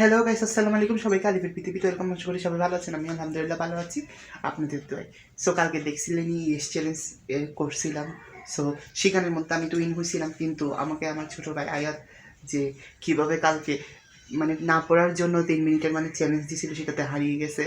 Hello guys আসসালামু আলাইকুম। সবাইকে আলিফের পৃথিবীতে এরকম আশা করি সবাই ভালো আছেন? আমি আলহামদুলিল্লাহ ভালো আছি। আপনাদের তো সো কালকে দেখছিলেন এস চ্যালেঞ্জ করছিলাম। সো সেখানের মধ্যে আমি তো উইন হয়েছিলাম, কিন্তু আমাকে আমার ছোটো ভাই আয়াত যে কীভাবে কালকে মানে না পড়ার জন্য তিন মিনিটের মানে চ্যালেঞ্জ দিয়েছিল, সেটাতে হারিয়ে গেছে।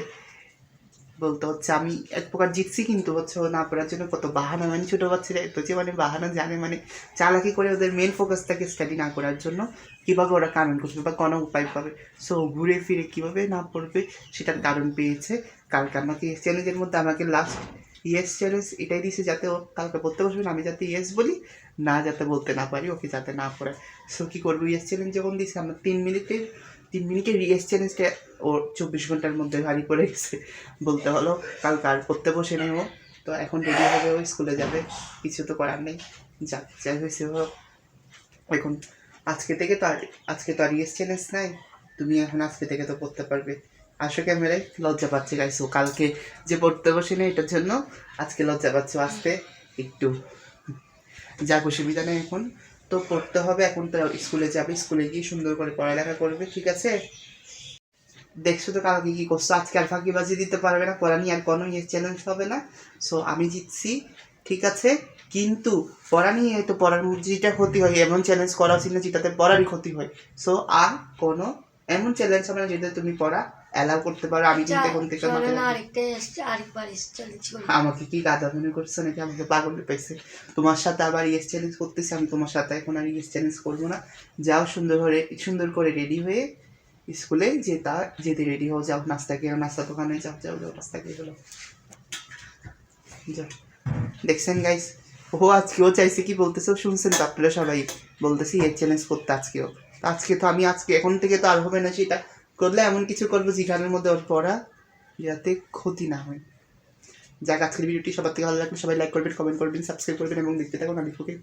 বলতে হচ্ছে, আমি এক প্রকার জিতছি কিন্তু হচ্ছে ও না পড়ার জন্য কত বাহানা মানে ছোটো বাচ্চারা এত যে মানে বাহানা জানে মানে চালাকি করে ওদের মেন ফোকাস থাকে স্টাডি না করার জন্য, কীভাবে ওরা কারণ করবে বা কোনো উপায় পাবে। সো ঘুরে ফিরে কীভাবে না পড়বে সেটার কারণ পেয়েছে। কালকে আমাকে চ্যালেঞ্জের মধ্যে আমাকে লাস্ট ইয়েস চ্যালেঞ্জ এটাই দিয়েছে যাতে ও কালকে পড়তে বসবে, আমি যাতে ইয়েস বলি, না যাতে বলতে না পারি, ওকে যাতে না পড়ে সো কী করব? ইয়েস চ্যালেঞ্জ যখন দিয়েছে, আমরা তিন মিনিটের তিন মিনিটের ইয়েস চ্যালেঞ্জটা ও চব্বিশ ঘণ্টার মধ্যে ভারী পড়ে গেছে বলতে হলো, কাল আর পড়তে বসে ও তো এখন রেডি হবে, ও স্কুলে যাবে, কিছু তো করার নেই। যাক, যাই হয়েছে হোক। এখন আজকে থেকে তো আর, আজকে তো আর ইয়েস চ্যালেঞ্জ নাই, তুমি এখন আজকে থেকে তো পড়তে পারবে। আসো ক্যামেরায়, লজ্জা পাচ্ছে গাইছো কালকে যে পড়তে বসে নেই, এটার জন্য আজকে লজ্জা পাচ্ছ আসতে, একটু যাক, অসুবিধা নেই এখন। তো পড়তে হবে, এখন তো স্কুলে যাবে, স্কুলে গিয়ে সুন্দর করে পড়ালেখা করবে, ঠিক আছে? দেখছ তো কালকে কি করছ? আজকে আর ফাঁকিবাজি দিতে পারবে না, পড়া নিয়ে আর কোনো ইয়ে চ্যালেঞ্জ হবে না। সো আমি জিতছি, ঠিক আছে? কিন্তু পড়া নিয়ে তো পড়ার যেটা ক্ষতি হয়, এমন চ্যালেঞ্জ করা উচিত না, যেটাতে পড়ারই ক্ষতি হয়। সো আর কোনো এমন চ্যালেঞ্জ হবে না যেটাতে তুমি পড়া অ্যালাউ করতে পারো আমি এখন থেকে চলো আমাকে কি গাধা মনে করছ নাকি? আমাকে পাগল পাইছে তোমার সাথে আবার ইয়েস চ্যালেঞ্জ করতেছি আমি তোমার সাথে এখন আর ইয়েস চ্যালেঞ্জ করব না। যাও সুন্দর করে সুন্দর করে রেডি হয়ে স্কুলে যেতা যেতে রেডি হও যাও নাস্তা খেয়ে নাস্তা দোকানে যাও যাও যাও নাস্তা খেয়ে গেলো যাও। দেখছেন গাইস ও আজকেও চাইছে কি বলতেছে? শুনছেন তো আপনারা সবাই। বলতেছি এর চ্যালেঞ্জ করতে আজকেও। আজকে তো আমি আজকে, এখন থেকে তো আর হবে না সেটা। করলে এমন কিছু করব যেখানের মধ্যে ওর পড়া, যাতে ক্ষতি না হয়। যাক, আজকের ভিডিওটি সবার থেকে ভালো লাগবে সবাই লাইক করবেন কমেন্ট করবেন সাবস্ক্রাইব করবেন এবং দেখতে থাকুন আলিফুকে